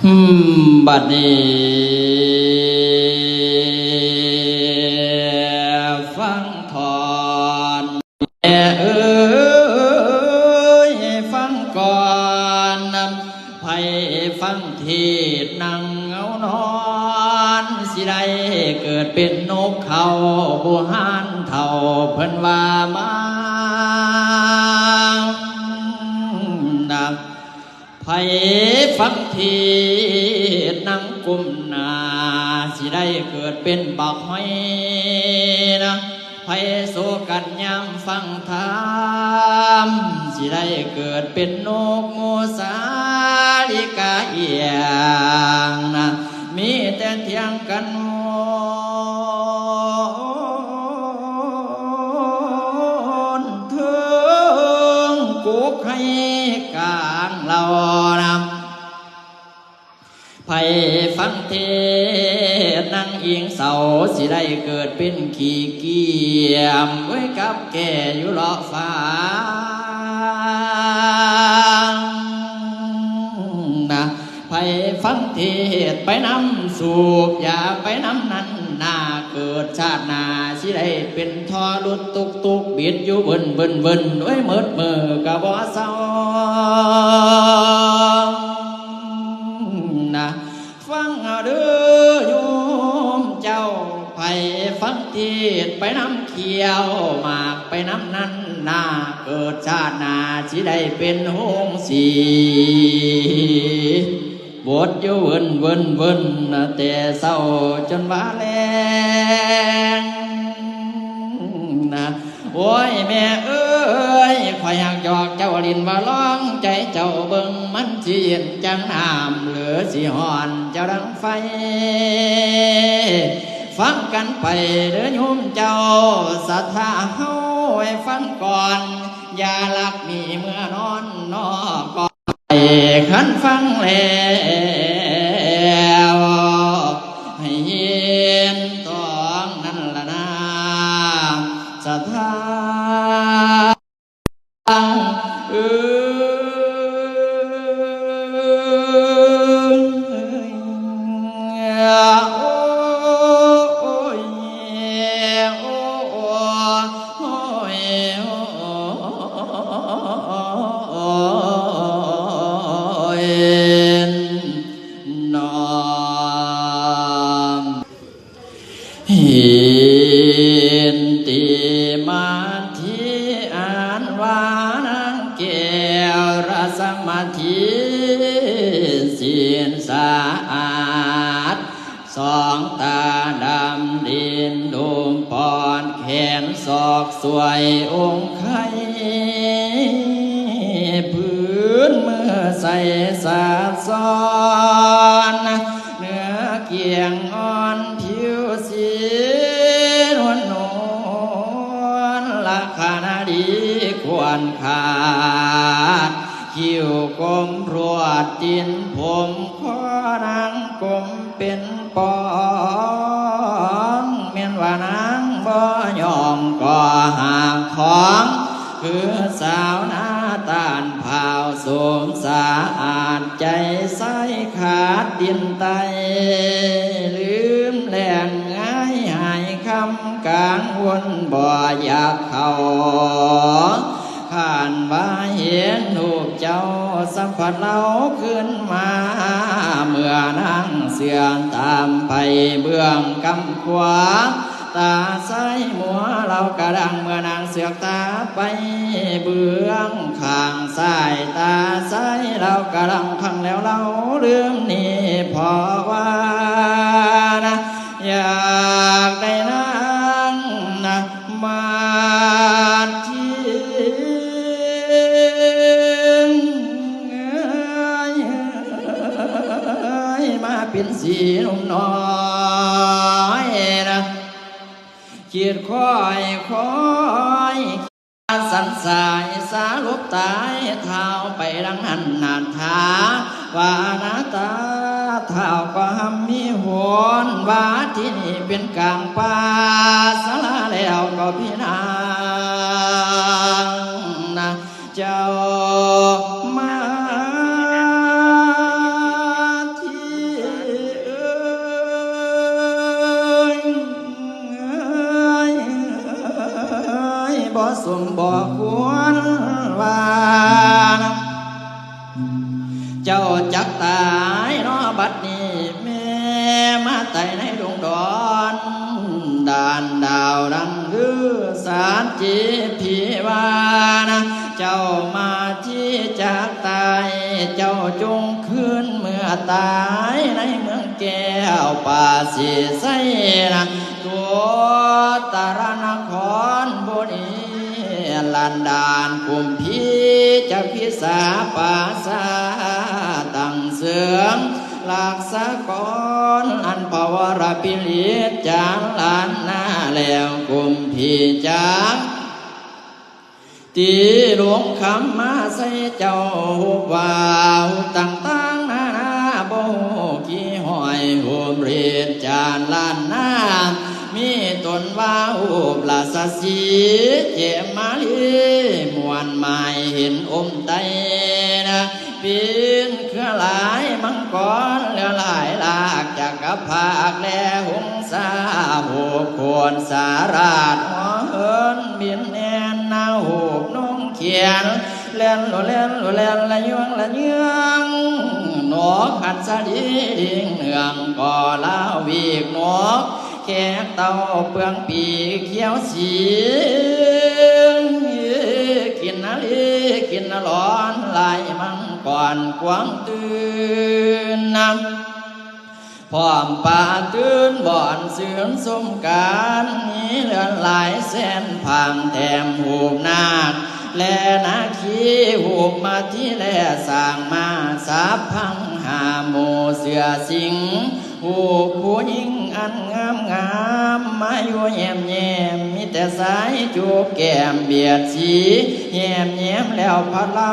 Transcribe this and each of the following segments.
บัดนี้ฟังถอนแม่เอ้ยฟังก่อนนำไผฟังเทศน์นั่งเงานอนสิได้เกิดเป็นนกเขาบุหานเท่าเพิ่นว่ามานักไผฟังเทีนั เป็นบักหอยนะไผโซกันยามฟังธรรมสิได้เกิดเป็นนกมูสาลิกาเอียงนะมีแต่เทียงกันวนถึงกุกให้กลางเรานำไผฟังเทศน์นั่ง อิงเสาสิได้เกิดเป็นขี้เกียมไว้กับแก่อยู่เลาะฟ้านะไผฟังเทศไปนำสูบอย่าไปนำนั้นนาเกิดชาตินาสิได้เป็นทอรุดตุกตุกบิดอยู่เบิ่นเบิ่นเบิ่นไว้เมิดมือกะบ่เศร้านะฟังเอาเด้อ ฟังเทศไปน้ำเขียวหมากไปน้ำนั้นนาเกิดชาตินาสิได้เป็นหงสีบทอยู่เวินเวินเวินนะแต่เศร้าจนว่าแรงนะโอ้ยแม่เอ้ยข่อยอยากหยอกเจ้าลินว่าร้องใจเจ้าเบิ่งมันสิเย็นจังน้ำเหลือสิหอนเจ้าดังไฟ ฟังกันไปเด้อโยมเจ้าศรัทธาเฮาไว้ฟังก่อน อย่าลักมีเมื่อนอนนอกก่อนไปขันฟังแล้ว นางบ่ยอมก่อหางของ คือสาวนาตาลเผาสมสะอาดใจใสขาดดินไต ลืมแหลงง่ายหายคำกลางวนบ่อยากเขาข้านว่าเห็นรูปเจ้าสัมผัสเราขึ้นมา เมื่อนั่งเสื่อมตามไปเบื้องกำขวา ตาซ้ายหัวเรากระดังเมื่อนางเสือกตาไปเบื้องข้างซ้ายตาซ้ายเรากระดังพังแล้วเราลืมนี่พอว่านะอยากได้นางนะมาที่มาเป็นสีนุ่มน้อย ขีดคอยคอยสันสายสาลุบตายเท้าไปดังหันนานทาวานาตาเท้าก็หำมีหวนวาที่นี่เป็นกลางป่าสาลาแล้วก็พี่นางนะเจ้า จีพีวานะ เจ้ามาที่จากตาย เจ้าจงคืนเมื่อตายในเมืองแก้วป่าสีใสนะตัวตารนครบุรีลันดานกุมพีจะพิสาปาสาตั้งเสือง หลักสะกอนอันภาวรพิลิตจางลานหน้าแล้วกุมพีจางตีหลวงคำมาใส่เจ้าวาวต่างๆนานาโบกี้หอยหุมเรียดจานลานหน้ามีตนว่าหูปลาสสีเจมมาลีมวนไม้เห็นอมไต กจากกระพากแลหงสาหูควรสาราดหัวเฮินบินแนนนาหูบนุ่งเขียนเล่นโลเล่นโลเล่นละยวงละเยืองนกหัดสะดีดิงเหนืองก่อลาวีกนกแขกเต่าเปลืองปีเขียวสีกินนาลีกินนาร้อนลายมังก่อนกวางตื่นนำ พร้อมป่าตื่นบ่อนเสื่อมสมการนี้เลือนหลายเสนผางแถมหูนาคและนาคีหูบมาที่แลสร้างมาสาพังหาโมเสือสิง หูผู้หญิงอันงามงามมาอยู่แยมแยมมีแต่สายจูบแก้มเบียดสีแยมแยมแล้วพัดเรา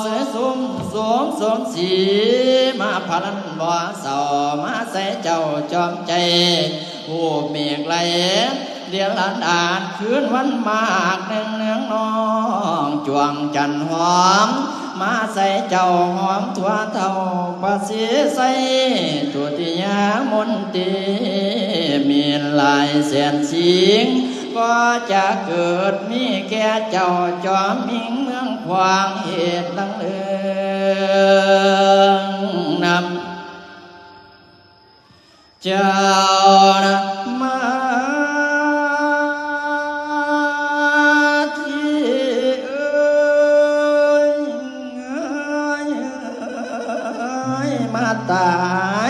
เสือสุมสวมสวมสีมาพันบ่เศร้ามาใส่เจ้าจอมใจหูเมียไกล เดียนลันดานคืนวันมากเนืองเนืองน้องจวงจันหอม มาใส่เจ้าหอมทั่วเท่าปาสีใส่ตุติยามนตีมีลายเสียนสิงก็จะเกิดมีแก่เจ้าจอมมิงเมืองควางเหตุลังเลืองนำเจ้านะมา ตา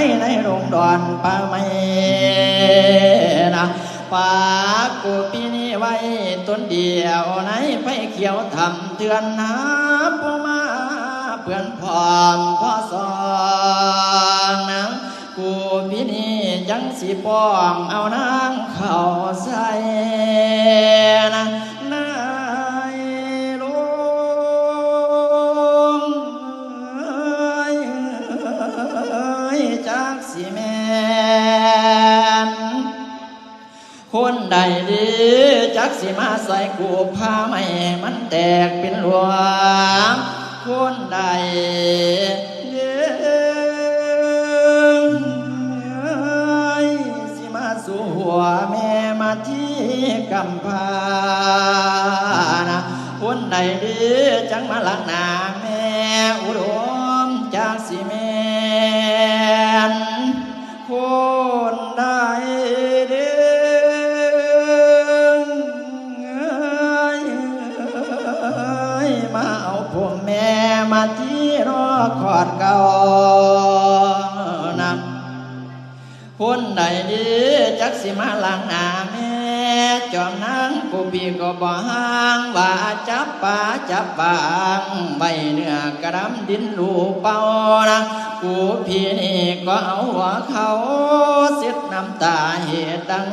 ยในโรงดอนป่าไม้นะปากกูปีนี้ไว้ต้นเดียวในไฟเขียวทำเตือนน้ำพอมาเพื่อนพร้อมพ่อสองนะกูพี่นี่จังสิป้องเอานางเข้าใส่ กสิมาใส่กูผ้าไม่มันแตกเป็นหลวงคนใดเด้อสิมาสู่หัวแม่มาที่กำพานะคนใดดีจังมาลักหนาแม่อุดมจากสิแม่ มาล้างหน้าแม่จอมนางกูพี่ก็บ่ห่างว่าจับป่าจับบางใบเนื้อกระดำดินลูเป่านะกูพี่นี่ก็เอาหัวเขาเสียดน้ำตาเหตุดัง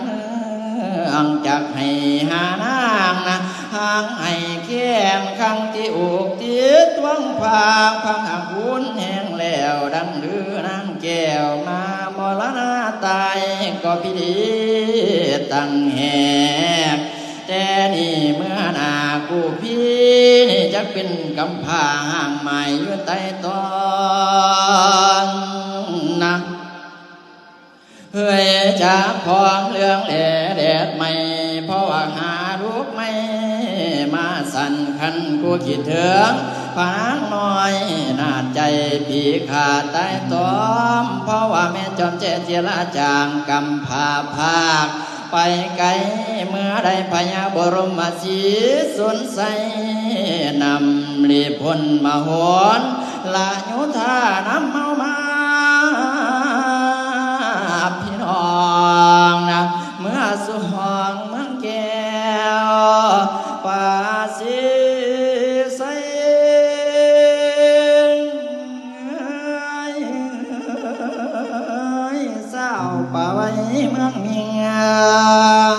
อังจากให้หานางนะห่างให้แค้นข้างที่อกที่ตวงพางพังหักวุ้นแห้งแล้วดังดื้อนางแก้วมา รณาตายก็พิธีตั้งแหกแต่นี่เมื่อนากูพี่นี่จะเป็นกำพาห่างใหม่อยู่ใต้ตอนนะเฮ้ยจะพอมเรื่องแหลแดดไม่เพราะว่าหาลูกไม่มาสั่นขันกูคิดถึง ฟางน้อยนาใจผีขาดใต้ตอม เพราะว่าแม่จอมเจเจรจางกำพาภาค ไปไกลเมื่อใดพญาบรมศรีสนใสนำรีพลมาหวนละยุทานำเมามา ป่าไว้เมืองเมียง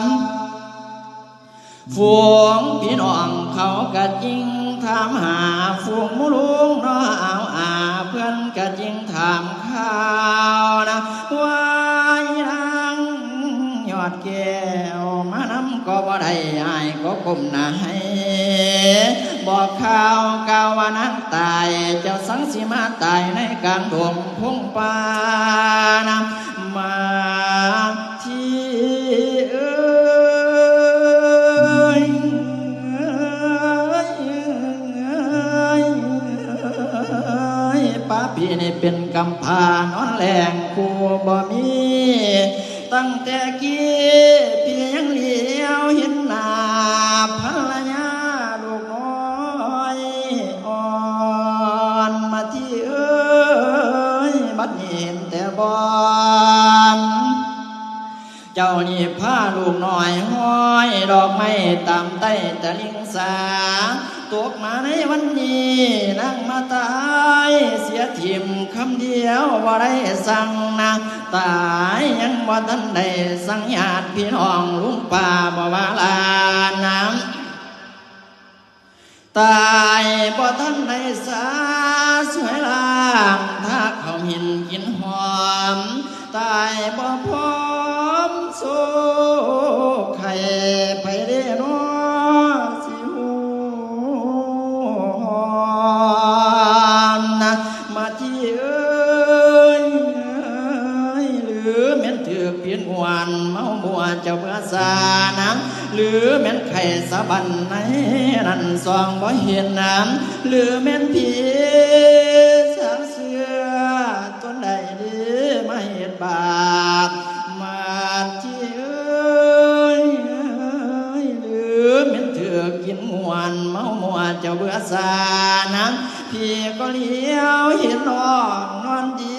ฝูงพี่น้องเขากะจิงถามหาฝูงหมูลุงน้อเอาอาเพื่อนกะจิงถามข่าวนะว่ายนางยอดแก้วมานำก็บ่ได้อายก็ก้มหน้าให้บอกข่าวกาวานางตาย เจ้าสังสีมาตายในกลางดวงพงปานะ มาที่เอ้ยป้าพี่นี่เป็นกำพานอนแหลงกูบ่มี ตั้งแต่กี้ เจ้านี่พาลูกหน้อยห้อย ดอกไม้ตามใต้ตะลิงสาตกมาในวันนี้นั่งมาตายเสียทิมคำเดียวว่าได้สั่งนะตายยังบ่ทันได้สั่งญาติพี่น้องลุงป่าบ่ว่าลาน้ำตายบ่ทันได้สาสวยล่างถ้าเขาหินกินหอม ตายบ่พอ โซไข่ไปเด้นอสิหูหอนนะมาที่เอ้ยเอ้ยหรือแม่นถือเพียนหวานเมาบัวเจ้าเบื่อสานะหรือแม่นไข่สะบันในนั่นซองบ่เห็นน้ำหรือแม่นผีสางเสือต้นใดดีมาเห็นบา เจ้าเบื่อสานะพี่ก็เลี้ยวเห็นนองนอนดิ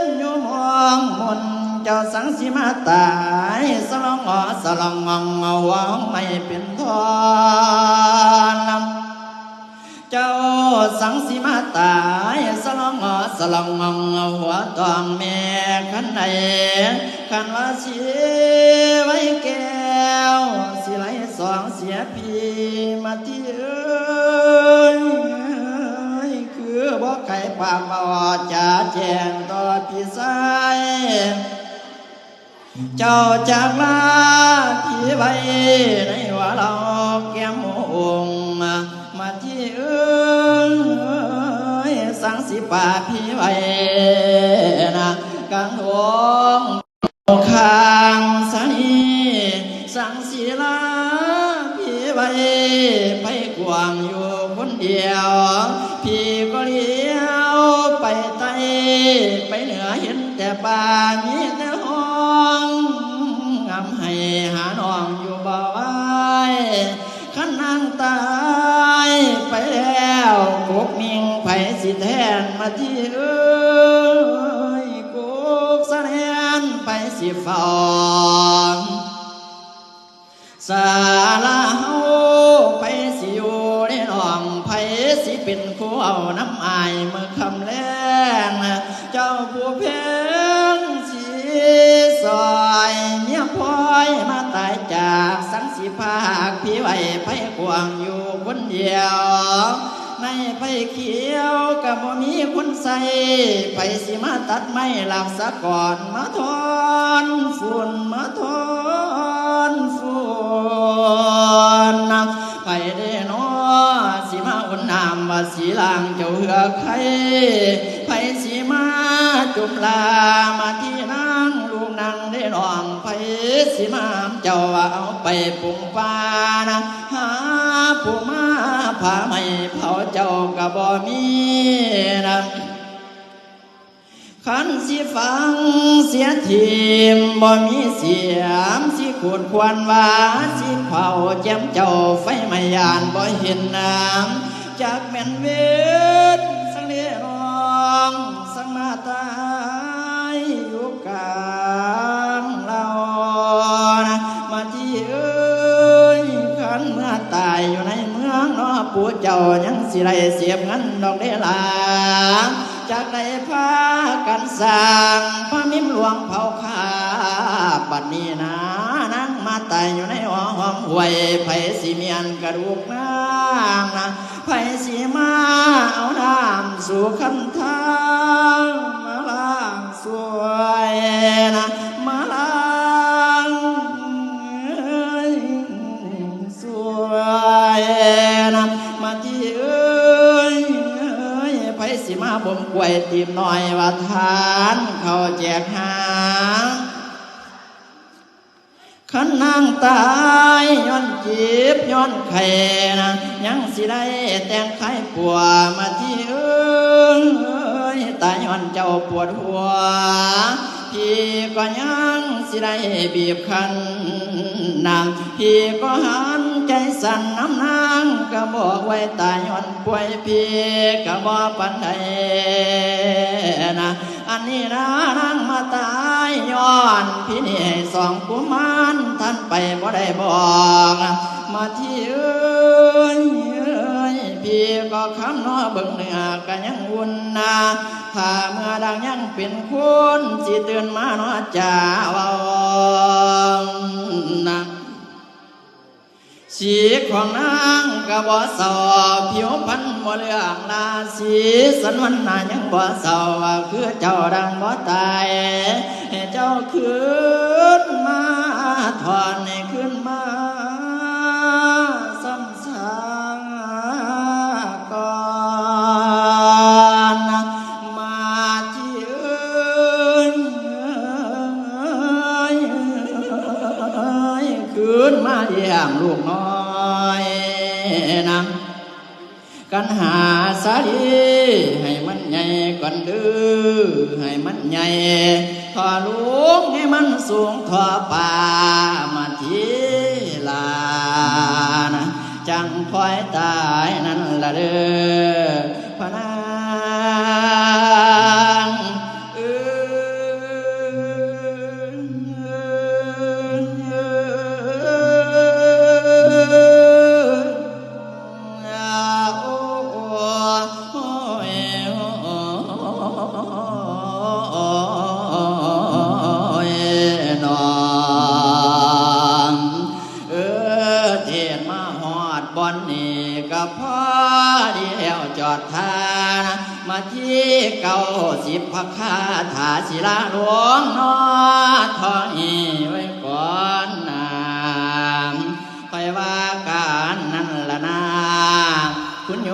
นอยู่มองมนเจ้าสังสีมาตายสลองอสลองงองเอาวองไม่เป็นทอนเจ้าสังสีมาตายสลองอสลองงองหัวตองแม่ขันใดขันว่าสี บอกไข่ปากมาว่าจะแจ้งต่อพี่สายเจ้าจากลาพี่ไว้ในว่าเราแก้มองมาที่เอ้ยสังสิป่าพี่ไว้นะกลางดงข้างสนีสังสีลาพี่ไว้ไปกวางอยู่คนเดียว แต่ป่ามีแต่ห้องงำให้หาน้องอยู่บ่ไหวขันนางตายไปแล้วกกมิงไผสิแทนมาที่เอ้ยกกสะแนนไปสิเฝ้าสา ภาคพี่ไว้ไปกวางอยู่คนเดียวในไผเขียวกับบ่มีคนใส่ไผสิมาตัดไม้หลักสะก่อนมาทอนฝุ่นมาทอน น้ำว่าสีลางเจ้าเหือใครไผสิมาจุมลามาที่นางลูกนางได้น้องไผสิมาเจ้าเอาไปปรุงปานะหาผู้มาผาไม่เผาเจ้าก็บ่มีนะขันสิฟังเสียทีมบ่มีเสียมสิขูดควรว่าสิเผาแจมเจ้าไฟไม่ยานบ่เห็นน้ำ จากแม่นเวทสังเดรองสังมาตายอยู่กลางเรานะมาที่เอ้ยขันเมื่อตายอยู่ในเมืองนอปู่เจ้ายังสิไรเสียบเงินดอกเดลาจากได้พากันสร้างพระมิมหลวงเผาขาบัดนี้นะนั่งมาตายอยู่ในห้องห้องหวยไผสีเมียนกระดูกนางนะ ไผสีมาเอาน้ำสู่คันทางมาล้างสวยนะมาล้างสวยนะมาที่เอ้ยเอ้ยไผสิมาบ่มกวยตีมหน่อยว่าทานเขาแจกหา ขันนางตายย้อนจีบย้อนไข่นะยังสิได้แต่งไข่ปัวมาที่เอ้ยตายย้อนเจ้าปวดหัวพี่ก็ยังสิได้บีบคั้นนางพี่ก็หันใจสั่นน้ำนางก็บอกไว้ตายย้อนป่วยพี่ก็บอกปันใดนะอันนี้นะนางมาตาย ย้อนพี่นี่สองกุมารท่านไปบ่ได้บอกมาที่เอ้ยพี่ก็คำนอเบิ่งเหนือกันยังวุ่นนาถ้าเมื่อดังยังเป็นคนสิตื่นมานาจ่าว้านะ สีของนางกับ่เศร้าผิวพรรณบ่เลืองลาสีสันวันนายังบ่เศร้าคือเจ้าดังบ่ตายเจ้าคืน เด้อพะนา หลวงนอทอนีไว้ก่อนนามคอยว่าการนั่นละนาคุณโย